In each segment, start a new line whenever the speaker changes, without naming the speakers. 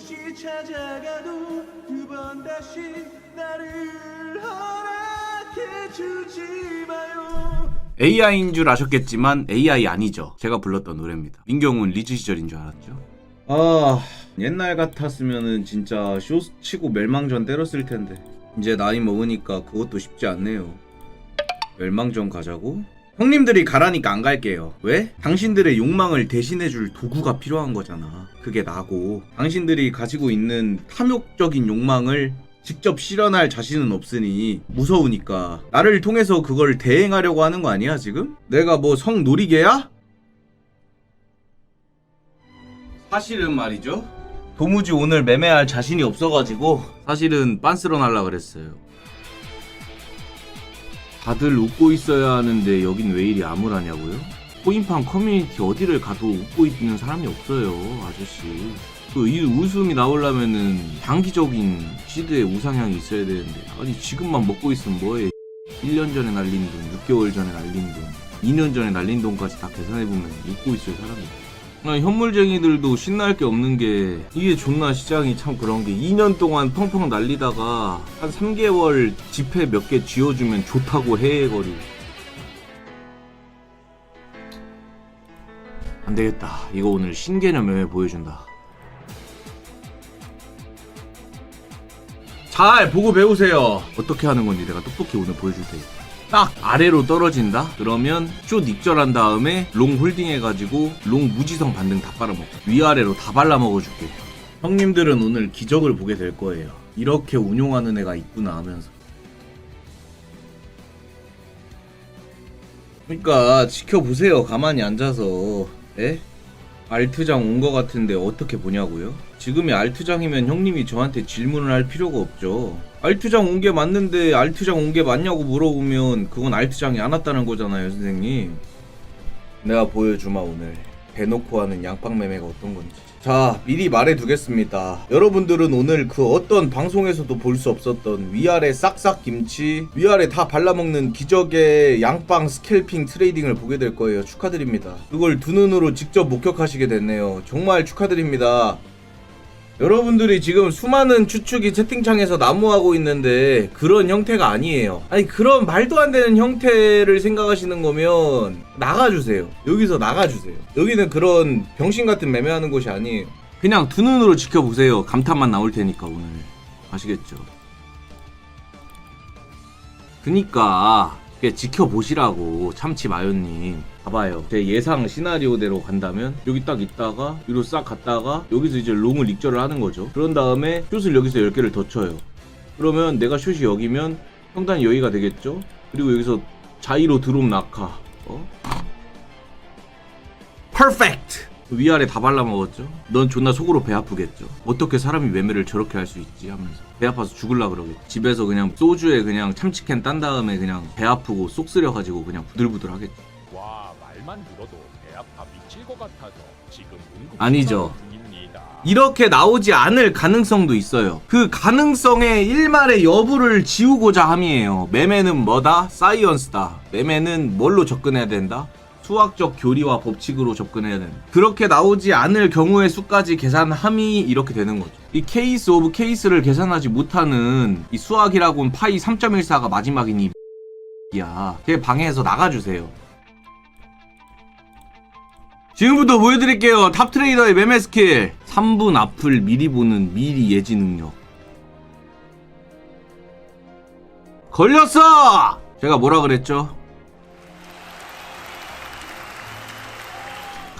혹시 찾아가도 두 번 다시 나를 허락해 주지 마요
AI인 줄 아셨겠지만 AI 아니죠. 제가 불렀던 노래입니다. 민경훈 리즈 시절인 줄 알았죠. 아 옛날 같았으면은 진짜 쇼 치고 멸망전 때렸을 텐데 이제 나이 먹으니까 그것도 쉽지 않네요. 멸망전 가자고? 형님들이 가라니까 안 갈게요. 왜? 당신들의 욕망을 대신해줄 도구가 필요한 거잖아. 그게 나고. 당신들이 가지고 있는 탐욕적인 욕망을 직접 실현할 자신은 없으니 무서우니까 나를 통해서 그걸 대행하려고 하는 거 아니야 지금? 내가 뭐 성 놀이개야? 사실은 말이죠. 도무지 오늘 매매할 자신이 없어가지고 사실은 빤스러 날라 그랬어요. 다들 웃고 있어야 하는데 여긴 왜 이리 암울하냐고요? 코인팡 커뮤니티 어디를 가도 웃고 있는 사람이 없어요, 아저씨. 그 이 웃음이 나오려면은 장기적인 시드의 우상향이 있어야 되는데 아니 지금만 먹고 있으면 뭐해 1년 전에 날린 돈, 6개월 전에 날린 돈, 2년 전에 날린 돈까지 다 계산해보면 웃고 있을 사람이 아니, 현물쟁이들도 신날 게 없는 게 이게 존나 시장이 참 그런 게 2년 동안 펑펑 날리다가 한 3개월 지폐 몇 개 쥐어주면 좋다고 해거리. 안 되겠다. 이거 오늘 신개념 매매 보여준다. 잘 보고 배우세요. 어떻게 하는 건지 내가 똑똑히 오늘 보여줄 테니까 딱 아래로 떨어진다? 그러면 숏 익절한 다음에 롱 홀딩 해가지고 롱 무지성 반등 다 빨아먹고 위아래로 다 발라먹어줄게 형님들은 오늘 기적을 보게 될 거예요 이렇게 운용하는 애가 있구나 하면서 그러니까 지켜보세요 가만히 앉아서 에? 알트장 온 거 같은데 어떻게 보냐고요? 지금이 알트장이면 형님이 저한테 질문을 할 필요가 없죠. 알트장 온 게 맞는데 알트장 온 게 맞냐고 물어보면 그건 알트장이 안 왔다는 거잖아요, 선생님. 내가 보여주마 오늘. 대놓고 하는 양빵 매매가 어떤 건지. 자, 미리 말해 두겠습니다. 여러분들은 오늘 그 어떤 방송에서도 볼 수 없었던 위아래 싹싹 김치, 위아래 다 발라먹는 기적의 양빵 스캘핑 트레이딩을 보게 될 거예요. 축하드립니다. 그걸 두 눈으로 직접 목격하시게 됐네요. 정말 축하드립니다. 여러분들이 지금 수많은 추측이 채팅창에서 난무하고 있는데 그런 형태가 아니에요. 아니 그런 말도 안 되는 형태를 생각하시는 거면 나가주세요. 여기서 나가주세요. 여기는 그런 병신 같은 매매하는 곳이 아니에요. 그냥 두 눈으로 지켜보세요. 감탄만 나올 테니까 오늘 아시겠죠? 그니까 지켜보시라고 참치 마요님. 봐봐요. 제 예상 시나리오대로 간다면 여기 딱 있다가 위로 싹 갔다가 여기서 이제 롱을 익절을 하는 거죠. 그런 다음에 슛을 여기서 10개를 더 쳐요. 그러면 내가 슛이 여기면 평단이 여기가 되겠죠? 그리고 여기서 자이로 드롭 낙하. 어? 퍼펙트 위아래 다 발라먹었죠 넌 존나 속으로 배 아프겠죠 어떻게 사람이 매매를 저렇게 할 수 있지 하면서 배 아파서 죽을라 그러겠지 집에서 그냥 소주에 그냥 참치캔 딴 다음에 그냥 배 아프고 쏙 쓰려가지고 그냥 부들부들 하겠지
와 말만 들어도 배 아파 미칠 것 같아서 지금 응급
아니죠. 이렇게 나오지 않을 가능성도 있어요. 그 가능성의 일말의 여부를 지우고자 함이에요. 매매는 뭐다? 사이언스다. 매매는 뭘로 접근해야 된다? 수학적 교리와 법칙으로 접근해야 된다. 그렇게 나오지 않을 경우의 수까지 계산함이 이렇게 되는 거죠. 이 케이스 오브 케이스를 계산하지 못하는 이 수학이라고는 파이 3.14가 마지막이니 야, 걔 방해해서 나가주세요. 지금부터 보여드릴게요. 탑 트레이더의 매매 스킬. 3분 앞을 미리 보는 미리 예지 능력. 걸렸어! 제가 뭐라 그랬죠?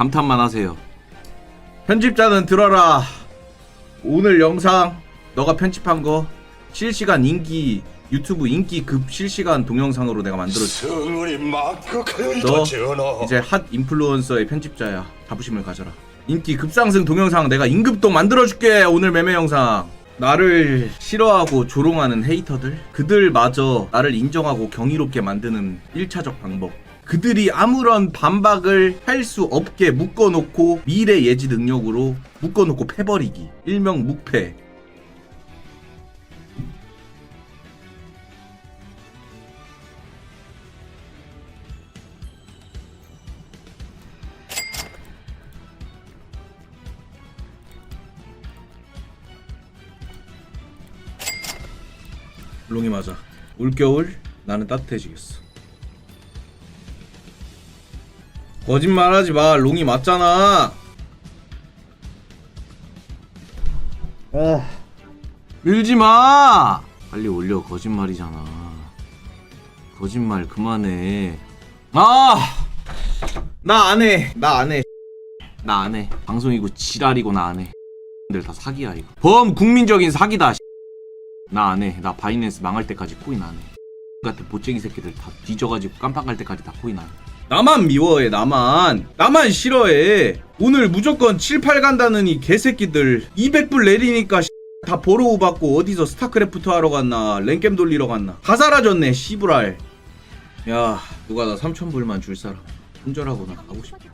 감탄만 하세요. 편집자는 들어라. 오늘 영상 너가 편집한 거 실시간 인기 유튜브 인기 급 실시간 동영상으로 내가 만들었어. 너 이제 핫 인플루언서의 편집자야. 자부심을 가져라. 인기 급상승 동영상 내가 임급동 만들어줄게. 오늘 매매 영상. 나를 싫어하고 조롱하는 헤이터들 그들마저 나를 인정하고 경이롭게 만드는 1차적 방법 그들이 아무런 반박을 할 수 없게 묶어놓고 미래 예지 능력으로 묶어놓고 패버리기. 일명 묵패. 롱이 맞아. 올겨울 나는 따뜻해지겠어. 거짓말하지 마. 롱이 맞잖아. 밀지 마. 빨리 올려. 거짓말이잖아. 거짓말 그만해. 아! 나 안 해. 나 안 해. 나 안 해. 방송이고 지랄이고 나 안 해. 들다 사기야 이거. 범국민적인 사기다. 나 안 해. 나 바이낸스 망할 때까지 코인 안 해. 같은 보쟁이 새끼들 다 뒤져가지고 깜빡할 때까지 다 코인 안 해. 나만 미워해 나만. 나만 싫어해. 오늘 무조건 7, 8 간다는 이 개새끼들. 200불 내리니까 다 보로우 받고 어디서 스타크래프트 하러 갔나 랭겜 돌리러 갔나. 다 사라졌네 씨부랄. 야 누가 나 3천불만 줄 사람. 손절하고 나 가고 싶다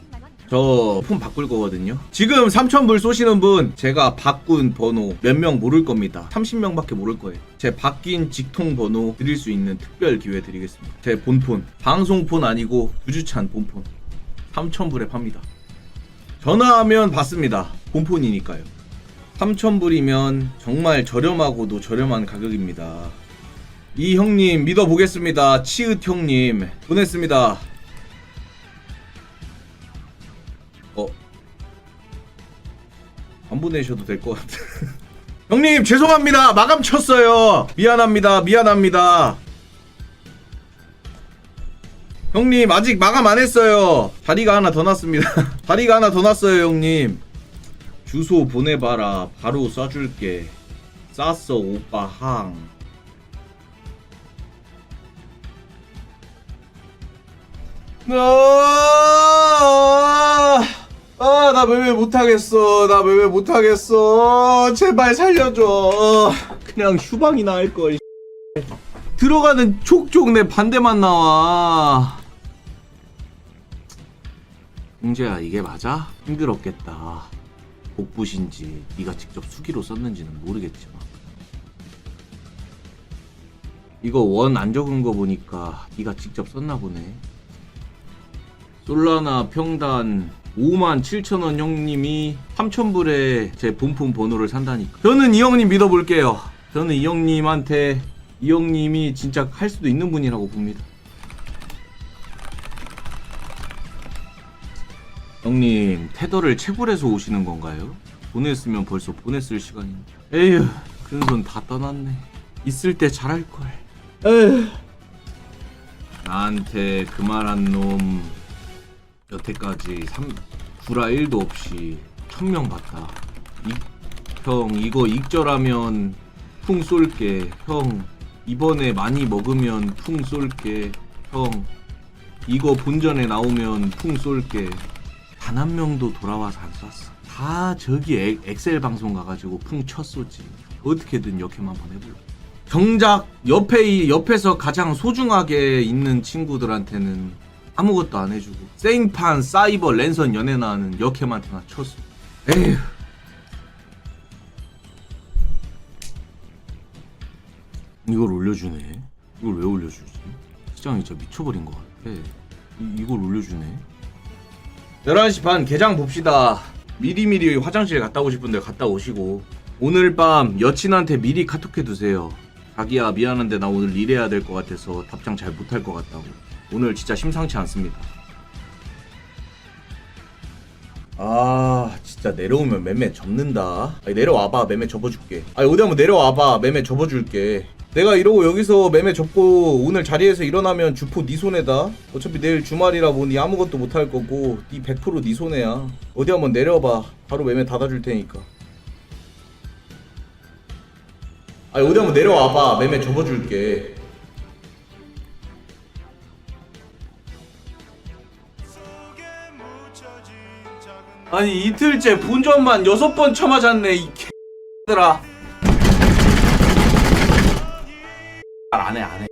저 폰 바꿀 거거든요. 지금 3,000불 쏘시는 분 제가 바꾼 번호 몇 명 모를 겁니다. 30명밖에 모를 거예요. 제 바뀐 직통 번호 드릴 수 있는 특별 기회 드리겠습니다. 제 본폰 방송폰 아니고 주주찬 본폰 3,000불에 팝니다. 전화하면 받습니다. 본폰이니까요. 3,000불이면 정말 저렴하고도 저렴한 가격입니다. 이 형님 믿어보겠습니다. 치읓 형님 보냈습니다. 안 보내셔도 될 것 같아. 형님, 죄송합니다. 마감 쳤어요. 미안합니다. 미안합니다. 형님, 아직 마감 안 했어요. 다리가 하나 더 났습니다. 다리가 하나 더 났어요, 형님. 주소 보내봐라. 바로 쏴줄게. 쌌어, 오빠 항. 아, 아, 나 매매 못하겠어. 나 매매 못하겠어. 제발 살려줘. 그냥 휴방이나 할 걸. 들어가는 촉촉 내 반대만 나와. 홍재야, 이게 맞아? 힘들었겠다. 복부신지 네가 직접 수기로 썼는지는 모르겠지만. 이거 원 안 적은 거 보니까 네가 직접 썼나 보네. 솔라나 평단 5만 7천 원 형님이 3천 불에 제 본품 번호를 산다니까. 저는 이 형님 믿어볼게요. 저는 이 형님한테 이 형님이 진짜 할 수도 있는 분이라고 봅니다. 형님 테더를 채굴해서 오시는 건가요? 보냈으면 벌써 보냈을 시간인데. 에휴 큰손 다 떠났네. 있을 때 잘할 걸. 에휴. 나한테 그 말 한 놈 여태까지 3, 구라 1도 없이 천명 봤다. 이, 형 이거 익절하면 풍 쏠게. 형 이번에 많이 먹으면 풍 쏠게. 형 이거 본전에 나오면 풍 쏠게. 단 한 명도 돌아와서 안 쐈어. 다 저기 엑, 엑셀 방송 가가지고 풍 쳤쏘지. 어떻게든 역해만 한번 해볼래. 정작 옆에 이 옆에서 가장 소중하게 있는 친구들한테는 아무것도 안 해주고 생판 사이버 랜선 연애나 하는 역캠한테나 쳤어. 에휴. 이걸 올려주네. 이걸 왜 올려주지? 시장이 진짜 미쳐버린 것 같아. 이, 이걸 올려주네. 11시 반 개장 봅시다. 미리미리 화장실 갔다 오고 싶은데 갔다 오시고 오늘 밤 여친한테 미리 카톡해 두세요. 자기야 미안한데 나 오늘 일해야 될 것 같아서 답장 잘 못할 것 같다고 오늘 진짜 심상치 않습니다. 아 진짜 내려오면 매매 접는다. 아니, 내려와봐 매매 접어줄게. 아니 어디 한번 내려와봐 매매 접어줄게. 내가 이러고 여기서 매매 접고 오늘 자리에서 일어나면 주포 네 손해다. 어차피 내일 주말이라 보니 아무것도 못할 거고 네 100%네 손해야. 어디 한번 내려봐. 바로 매매 닫아줄 테니까. 아니 어디 한번 내려와봐 매매 접어줄게 아니 이틀째 본전만 여섯 번 쳐맞았네 이 개들아. 안해 안해